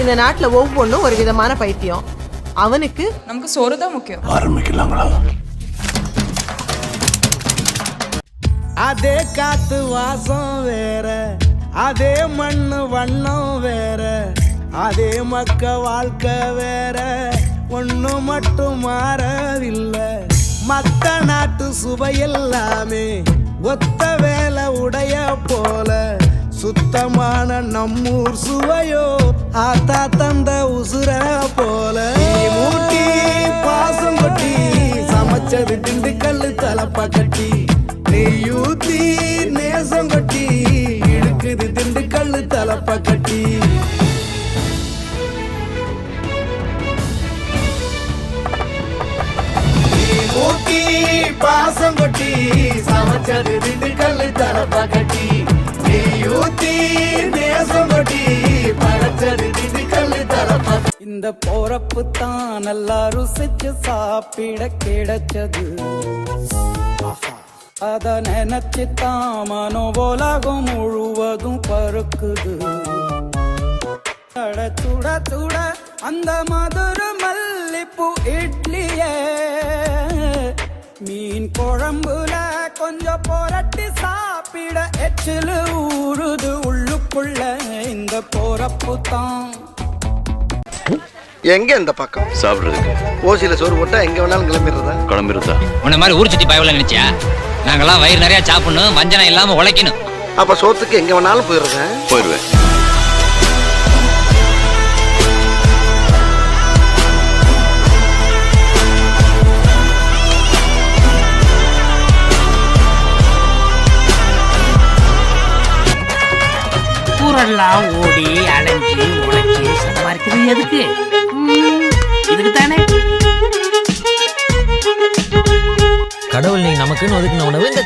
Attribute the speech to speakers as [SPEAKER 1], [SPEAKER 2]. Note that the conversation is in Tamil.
[SPEAKER 1] இந்த நாட்டுல ஒவ்வொன்றும் ஒரு விதமான பைத்தியம். அவனுக்கு
[SPEAKER 2] நமக்கு சோறு தான் முக்கியம்.
[SPEAKER 3] ஆரம்பிக்கலாங்களா?
[SPEAKER 4] அதே காத்து வாசம் வேற அதே மண்ணு வண்ணம் வேற அதே மக்க வாழ்க்கை வேற. ஒண்ணு மட்டும் மாறவில்லை. மத்த நாட்டு சுவையெல்லாமே ஒத்த வேலை உடைய போல சுத்தமான நம்மூர் சுவையோ ஆத்தா தந்த உசுர போல. மூட்டி பாசம் கொட்டி சமைச்சது திண்டுக்கல் தலப்பா கட்டி. நெய்யூத்தி நேசம் கொட்டி இழுக்குது திண்டுக்கல் தலப்பா கட்டி. பாசம் கொட்டி சமைச்சது திண்டுக்கல் தலப்பா கட்டி. இந்த போறப்பு தான் நல்லா ருசிச்சு சாப்பிட கிடைச்சது. அத நினைச்சு தான் மனோ உலகம் முழுவதும் பருக்குது சுட சுட சுட அந்த மதுர மல்லிப்பூ இட்லியே. மீன் குழம்புல கொஞ்சம் புரட்டி சாப்பிட எச்சில் ஊறுது உள்ளுக்குள்ள. இந்த போறப்பு தான்
[SPEAKER 5] எங்க இந்த பக்கம்?
[SPEAKER 3] சாப்பிடுறதுக்கு.
[SPEAKER 5] ஓசியில சோறு போட்டா எங்க வேணாலும் கிளம்பிடுறதா?
[SPEAKER 3] கிளம்பிருந்தா
[SPEAKER 6] உன்ன மாதிரி ஊர் சுத்தி பயவில்லை நினைச்சியா? நாங்கெல்லாம் வயிறு நிறைய சாப்பிடணும் வஞ்சனம் இல்லாம உழைக்கணும்.
[SPEAKER 5] அப்ப சோத்துக்கு எங்க வேணாலும் போயிடுறேன்.
[SPEAKER 3] போயிடுவேன்.
[SPEAKER 7] ஊரெல்லாம் ஓடி அலைஞ்சு உழைச்சி சம்பாதிக்கிறது எதுக்கு?
[SPEAKER 8] நமக்குன்னு ஒதுக்கின உணவு இந்த